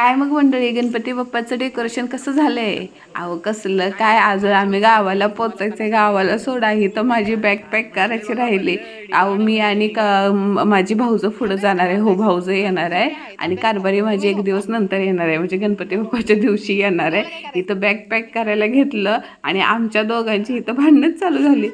काय मग मंडळी? गणपती बाप्पाचं डेकोरेशन कसं झालंय? अहो कसलं? काय आज आम्ही गावाला पोचायचंय. गावाला सोडा ही तर माझी बॅग पॅक करायची राहिली. अहो मी आणि का माझी भाऊजं पुढं जाणार आहे. हो भाऊजं येणार आहे. आणि कारभारी माझी एक दिवस नंतर येणार आहे. म्हणजे गणपती बाप्पाच्या दिवशी येणार आहे. इथं बॅग पॅक करायला घेतलं आणि आमच्या दोघांची इथं भांडणच चालू झाली.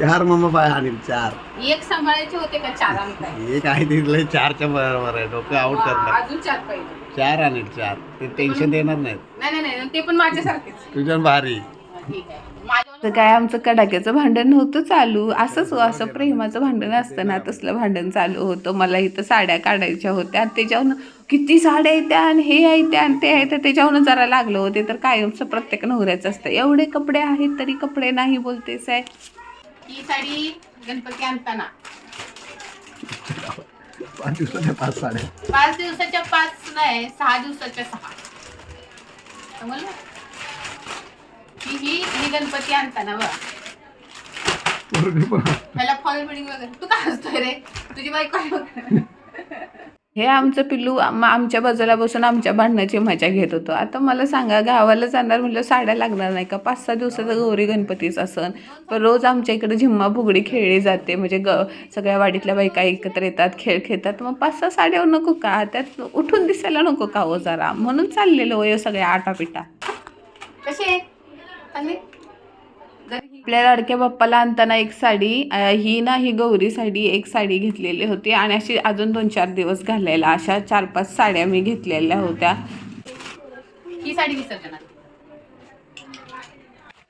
चार मम्मा पाय आणील चार. एक सांभाळायचे होते का चार आणताय एक आहे तिथलं चारच्या बरोबर आहे. डोकं आउट करणार. अजून चार पाहिजे. चार आणील चार. ते टेन्शन देणार नाहीत. नाही नाही नाही ते पण माझ्यासारखेच. तुझ्या भारी. ठीक आहे. तर काय आमचं कडाक्याचं भांडण नव्हतं चालू. असंच हो, असं प्रेमाचं भांडण असतं ना तसलं भांडण चालू होतं. मला इथं साड्या काढायच्या होत्या. त्याच्यावरून किती साड्या येत्या आणि हे आहे त्या आणि ते आहे तर त्याच्यावरून जरा लागलं होते. तर कायमचं प्रत्येक नवऱ्याचं असतं. एवढे कपडे आहेत तरी कपडे नाही बोलतेस आहे. ही साडी गणपती आणताना. पाच दिवसाच्या पाच साड्या. पाच दिवसाच्या पाच नाही सहा दिवसाच्या सहा. समजलं? ही ही ही गणपती आणताना बघ. पोरगी पण फॉल बिल्डिंग वगैरे. तू काय असतोय रे? तुझी बाईक काय हे आमचं पिल्लू आम- आमच्या बाजूला बसून आमच्या भांडणाची मजा घेत होतो. आता मला सांगा गावाला जाणार म्हटलं साड्या लागणार नाही का? पाच सहा दिवसाचा गौरी गणपतीचा सण पण रोज आमच्या इकडे झिम्मा फुगडी खेळली जाते. म्हणजे ग सगळ्या वाडीतल्या बायका एकत्र येतात खेळ खेळतात. मग पाच सहा साड्या नको का? त्यात उठून दिसायला नको का हो जरा? म्हणून चाललेलं वय सगळ्या आटापिटा. कसे आपल्या लाडक्या बाप्पाला आणताना एक साडी ही ना ही गौरी साडी एक साडी घेतलेली होती आणि अशी अजून दोन चार दिवस घालायला अशा चार पाच साड्या मी घेतलेल्या होत्या. ही साडी विसर्जनात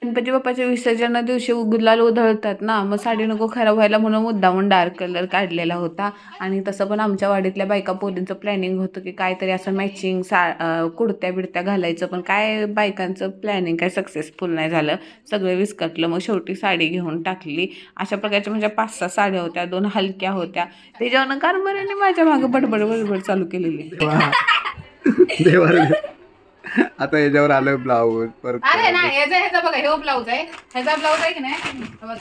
गणपती बाप्पाच्या विसर्जना दिवशी गुलाल उधळतात ना. मग साडी नको खराब व्हायला म्हणून मुद्दामून डार्क कलर काढलेला होता. आणि तसं पण आमच्या वाडीतल्या बायका पोलींचं प्लॅनिंग होतं की काहीतरी असं मॅचिंग सा कुडत्या बिडत्या घालायचं. पण काय बायकांचं प्लॅनिंग काय सक्सेसफुल नाही झालं. सगळं विस्कटलं. मग शेवटी साडी घेऊन टाकली. अशा प्रकारच्या म्हणजे पाच सहा साड्या होत्या दोन हलक्या होत्या. त्याच्यावरनं कारभाराने माझ्या मागं बडबड बडबड चालू केलेली. आता याच्यावर आलोय ब्लाऊज परत अरे ना ह्याचा ह्याचा बघा हे ब्लाऊज आहे. ह्याचा ब्लाऊज आहे की नाही? हे बघा.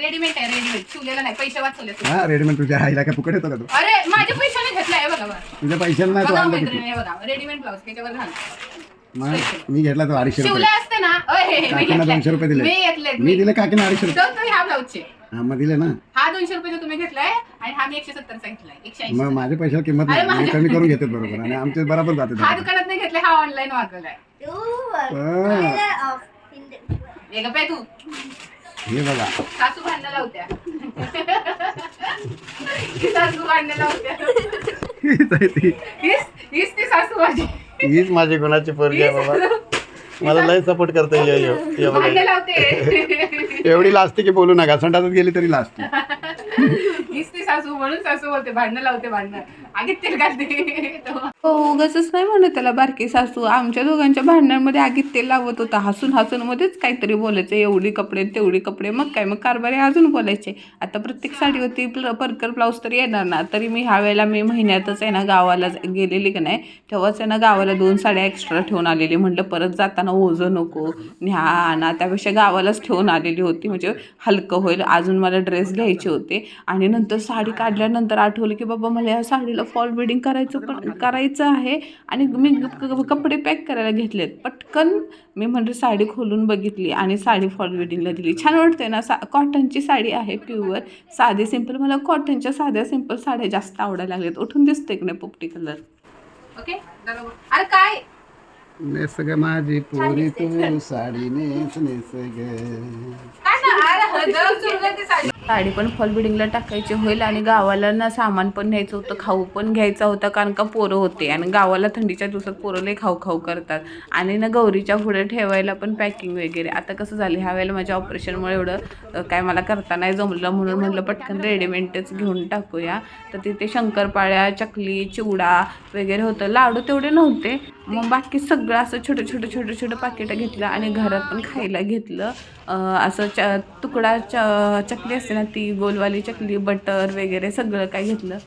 रेडीमेड आहे रेडीमेड शिवलेला नाही पैसे वाचवले. हा रेडीमेड तुझ्या आईला काय फुकट येतो का तू? अरे माझ्या पैशाने घेतलाय बघा बघा. तुझ्या पैशाला नाही तो बघा आणलं मैत्रिणी हे बघा. रेडीमेड ब्लाऊज त्याच्यावर घाल. मग मी घेतला तो अडीचशे शिवले रुपये असते ना? हे, हे, मी काकींना घेतलाय. दोनशे रुपये दिले. मी घेतले मी दिले काकीना अडीचशे रुपये. ह्या ब्लाऊजचे हा मग दिले ना. हा दोनशे रुपये तुम्ही घेतलाय आणि हा मी एकशे सत्तरचा घेतलाय. एकशे ऐंशी. मग माझ्या पैशाला किंमत अरे नाही. मी कमी करून घेते बरोबर. आणि आमचे बरोबर जाते हा दुकानात नाही घेतलाय हा ऑनलाईन मागवलाय. हे गप्प आहे तू. हे बघा. सासू भांडणं लावत्या. ही सासू भांडणं लावत्या. हीच आहे ती. हीच हीच ती सासू माझी. हीच माझी गुणाची पोरगी आहे बाबा. मला लय सपोर्ट करते ये यो ये बघा. भांडणं लावते. एवढी लाजते की बोलू नका. संडासच गेली तरी लाजते. हीच ती सासू म्हणून सासू बोलते भांडणं लावते भांडणं. आगीत तेल घालते. हो उगाच नाही म्हणत त्याला बारकी सासू. आमच्या दोघांच्या भांडणांमध्ये आगीत तेल लावत होता. हसून हसून मध्येच काहीतरी बोलायचं. एवढी कपडे तेवढी कपडे. मग काय? मग कारभारी अजून बोलायचे. आता प्रत्येक साडीवरती प्ल- परकर ब्लाऊज तरी येणार ना. तरी मी ह्या वेळेला महिन्यातच आहे ना गावाला गेलेली का नाही? तेव्हाच आहे ना गावाला दोन साड्या एक्स्ट्रा ठेवून आलेली. म्हटलं परत जाताना ओझं नको न्या आणा त्यापेक्षा गावालाच ठेवून आलेली होती. म्हणजे हलकं होईल. अजून मला ड्रेस घ्यायचे होते. आणि नंतर साडी काढल्यानंतर आठवलं की बाबा मला या साडीला फॉल बिडिंग करायचं पण करायचं आहे. आणि मी कपडे पॅक करायला घेतलेत. पटकन मी म्हणजे साडी खोलून बघितली आणि साडी फॉल बिडिंगला दिली. छान वाटते ना सा कॉटनची साडी आहे प्युअर साधी सिंपल मला कॉटनच्या साध्या सिंपल साड्या जास्त आवडायला लागल्यात. उठून दिसते की नाही पोपटी कलर ओके अरे काय? नेस ग माझी पोरी तू साडी नेस नेस ग. साडी पण फॉल बिडिंगला टाकायची होईल आणि गावाला ना सामान पण न्यायचं होतं खाऊ पण घ्यायचा होता कारण का पोरं होते. आणि गावाला थंडीच्या दिवसात पोरं लई खाऊ खाऊ करतात. आणि ना गौरीच्या पुढे ठेवायला पण पॅकिंग वगैरे. आता कसं झालं ह्या वेळेला माझ्या ऑपरेशनमुळे एवढं काय मला करता नाही जमलं. म्हणून म्हटलं पटकन रेडीमेडच घेऊन टाकूया. तर तिथे शंकरपाळ्या चकली चिवडा वगैरे होतं. लाडू तेवढे नव्हते. मग बाकी सगळं असं छोटं छोटं छोटं छोटं पाकिटं घेतलं आणि घरात पण खायला घेतलं. असं च तुकडा च चकली असते ना ती गोलवाली चकली बटर वगैरे सगळं काय घेतलं.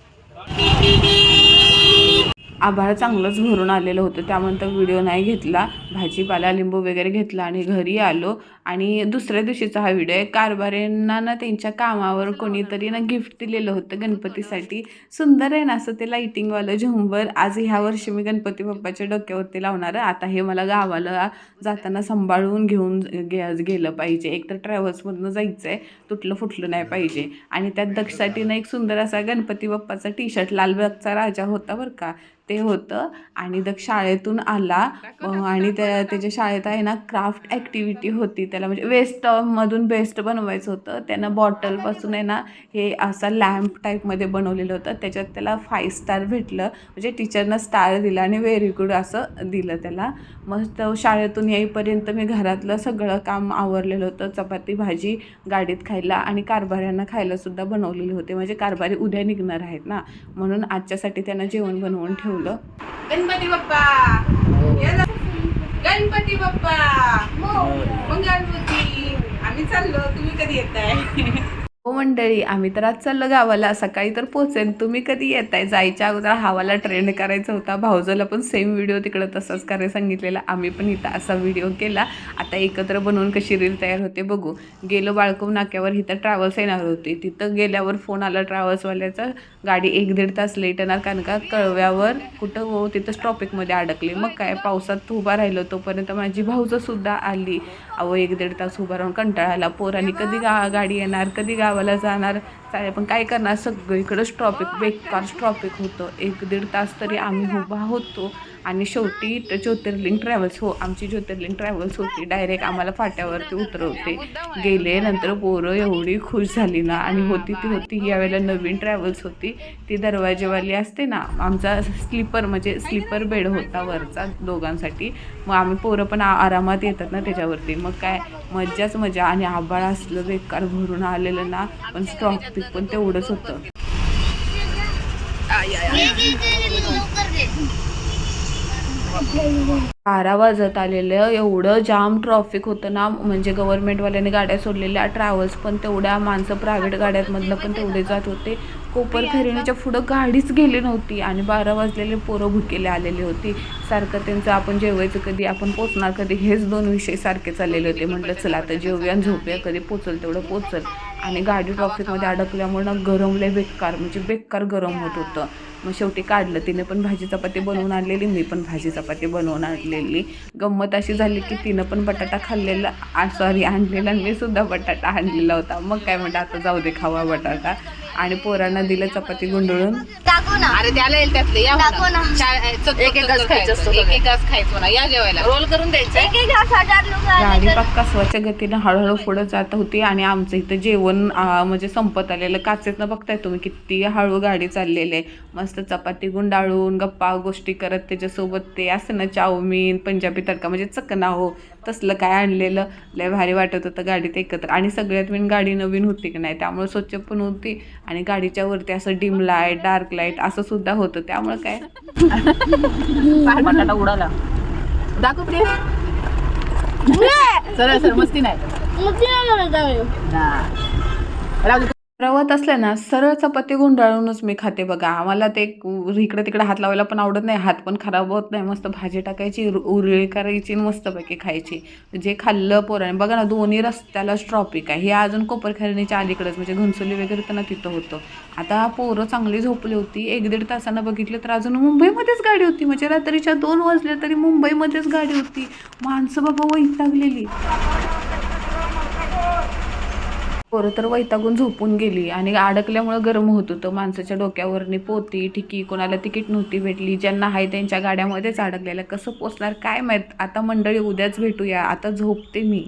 आभाळ चांगलंच भरून आलेलं होतं. त्यानंतर व्हिडिओ नाही घेतला. भाजीपाला लिंबू वगैरे घेतला आणि घरी आलो. आणि दुसऱ्या दिवशीचा हा व्हिडिओ आहे. कारभाऱ्यांना ना त्यांच्या कामावर कोणीतरी ना गिफ्ट दिलेलं होतं गणपतीसाठी. सुंदर आहे ना असं ते लाईटिंगवालं झुंबर. आज ह्या वर्षी मी गणपती बाप्पाच्या डोक्यावरती लावणार आता हे मला गावाला जाताना सांभाळून घेऊन गे गेलं पाहिजे. एक तर ट्रॅव्हल्समधनं जायचं आहे तुटलं फुटलं नाही पाहिजे. आणि त्यात दक्षसाठी ना एक सुंदर असा गणपती बाप्पाचा टी शर्ट लालबागचा राजा होता बरं का. ते होतं. आणि दग शाळेतून आला. आणि त्या त्याच्या शाळेत आहे ना क्राफ्ट ॲक्टिव्हिटी होती. त्याला म्हणजे वेस्टमधून बेस्ट बनवायचं होतं. त्यानं बॉटलपासून आहे ना हे असा लॅम्प टाईपमध्ये बनवलेलं होतं. त्याच्यात त्याला फाय स्टार भेटलं. म्हणजे टीचरनं स्टार दिला आणि व्हेरी गुड असं दिलं त्याला. मग तो शाळेतून येईपर्यंत मी घरातलं सगळं काम आवरलेलं होतं. चपाती भाजी गाडीत खायला आणि कारभाऱ्यांना खायलासुद्धा बनवलेले होते. म्हणजे कारभारी उद्या निघणार आहेत ना. म्हणून आजच्यासाठी त्यांना जेवण बनवून ठेवलं. गणपती बाप्पा. जा. गणपती बाप्पा. मंगळमूर्ती. आम्ही चाललो. तुम्ही कधी येताय? हो मंडळी आम्ही तर आज चाललो गावाला. सकाळी तर पोचेन तुम्ही कधी येताय? जायच्या अगोदर हावाला ट्रेंड करायचा होता. भाऊजाला पण सेम व्हिडिओ तिकडं तसंच करायला सांगितलेला. आम्ही पण इथं असा व्हिडिओ केला. आता एकत्र बनवून कशी रील तयार होते बघू. गेलो बाळकूम नाक्यावर. इथं ट्रॅव्हल्स येणार होती. तिथं गेल्यावर फोन आला ट्रॅव्हल्सवाल्याचा गाडी एक दीड तास लेट येणार कारण का कळव्यावर कुठं हो तिथंच ट्रॉपिकमध्ये अडकले. मग काय? पावसात उभा राहिलो तोपर्यंत माझी भाऊजं सुद्धा आली. अहो एक दीड तास उभा राहून कंटाळा आला. पोरांनी कधी गा गाडी येणार? कधी गावाला जाणार. चालेल पण काय करणार सगळीकडंच ट्रॉफिक बेकार ट्रॉफिक होतं. एक दीड तास तरी आम्ही उभा होतो. आणि शेवटी ज्योतिर्लिंग ट्रॅव्हल्स हो आमची ज्योतिर्लिंग ट्रॅव्हल्स होती. डायरेक्ट आम्हाला फाट्यावरती उतरवते. गेले नंतर पोरं एवढी खुश झाली ना. आणि होती ती होती यावेळेला नवीन ट्रॅव्हल्स होती. ती दरवाजेवाली असते ना आमचा स्लीपर म्हणजे स्लीपर बेड होता वरचा दोघांसाठी. मग आम्ही पोरं पण आ- आरामात येतात ना त्याच्यावरती. मग काय मज्जाच मजा आणि आबाळ असलं बेकार भरून आलेलं ना. पण ट्रॉफिक पण तेवढंच होतं. बारा वाजत आलेलं एवढं जाम ट्रॉफिक होतं ना. म्हणजे गव्हर्नमेंटवाल्याने गाड्या सोडलेल्या ट्रॅव्हल्स पण तेवढ्या माणसं प्रायव्हेट गाड्यांमधलं पण तेवढे जात होते. कोपर खरेणीच्या पुढं गाडीच गेली नव्हती आणि बारा वाजलेले पोरं भुकेले आलेले होती. सारखं त्यांचं आपण जेवायचं कधी आपण पोचणार कधी हेच दोन विषय सारखे चाललेले होते. म्हटलं चला आता जेवूया झोपूया कधी पोचल तेवढं पोचल. आणि गाडी ट्रॉफिकमध्ये अडकल्यामुळे ना गरमले बेकार म्हणजे बेकार गरम होत होतं. मग शेवटी काढलं. तिने पण भाजी चपाती बनवून आणलेली मी पण भाजी चपाती बनवून आणलेली. गंमत अशी झाली की तिनं पण बटाटा खाल्लेला सॉरी आणलेला आणि मी सुद्धा बटाटा आणलेला होता. मग काय म्हणतात आता जाऊ दे खावा बटाटा. आणि पोरांना दिलं चपाती गुंडळून. ना. अरे त्याला येईल त्यातले. या टाकू ना. एक एक घास खायचं असतं एक एक घास खायचं ना या जेवायला. रोल करून द्यायचं. एक एक घास हजार लोक गाडी पाक कासवाच्या गतीनं हळूहळू पुढे जात होती आणि आमचं इथं जेवण आ, म्हणजे संपत आलेलं. काचेतनं बघताय तुम्ही किती हळू गाडी चाललेली आहे. मस्त चपाती गुंडाळून गप्पा गोष्टी करत त्याच्यासोबत ते असं ना चाऊमीन पंजाबी तडका म्हणजे चकना हो तसलं काय आणलेलं. लय भारी वाटत होतं गाडीत एकत्र. आणि सगळ्यात मेन गाडी नवीन होती की नाही त्यामुळे स्वच्छ पण होती. आणि गाडीच्या वरती असं डिम लाइट डार्क लाइट असं सुद्धा होतं. त्यामुळे काय? बटाटा उडाला. दाखव ते सरळ सरळ मस्ती नाही. राहू दे. रवत असलं ना सरळ चपाती गुंडाळूनच मी खाते बघा. आम्हाला ते इकडे तिकडे हात लावायला पण आवडत नाही. हात पण खराब होत नाही. मस्त भाजी टाकायची उर- उरळी करायची आणि मस्तपैकी खायची. जे खाल्लं पोराने बघा ना दोन्ही रस्त्यालाच ट्रॉपिक आहे. हे अजून कोपरखरणीच्या अलीकडेच म्हणजे घनसोली वगैरे त्यांना तिथं होतं. आता पोरं चांगली झोपली होती. एक दीड तासानं बघितलं तर अजून मुंबईमध्येच गाडी होती. म्हणजे रात्रीच्या दोन वाजल्या तरी मुंबईमध्येच गाडी होती. माणसं बाबा वैतागलेली. पोरं तर वैतागून झोपून गेली आणि अडकल्यामुळं गरम होत होतं. माणसाच्या डोक्यावरनी पोती ठिकी कोणाला तिकीट नव्हती भेटली. ज्यांना आहे त्यांच्या गाड्यामध्येच अडकलेलं. कसं पोचणार? काय माहीत? आता मंडळी उद्याच भेटूया. आता झोपते मी.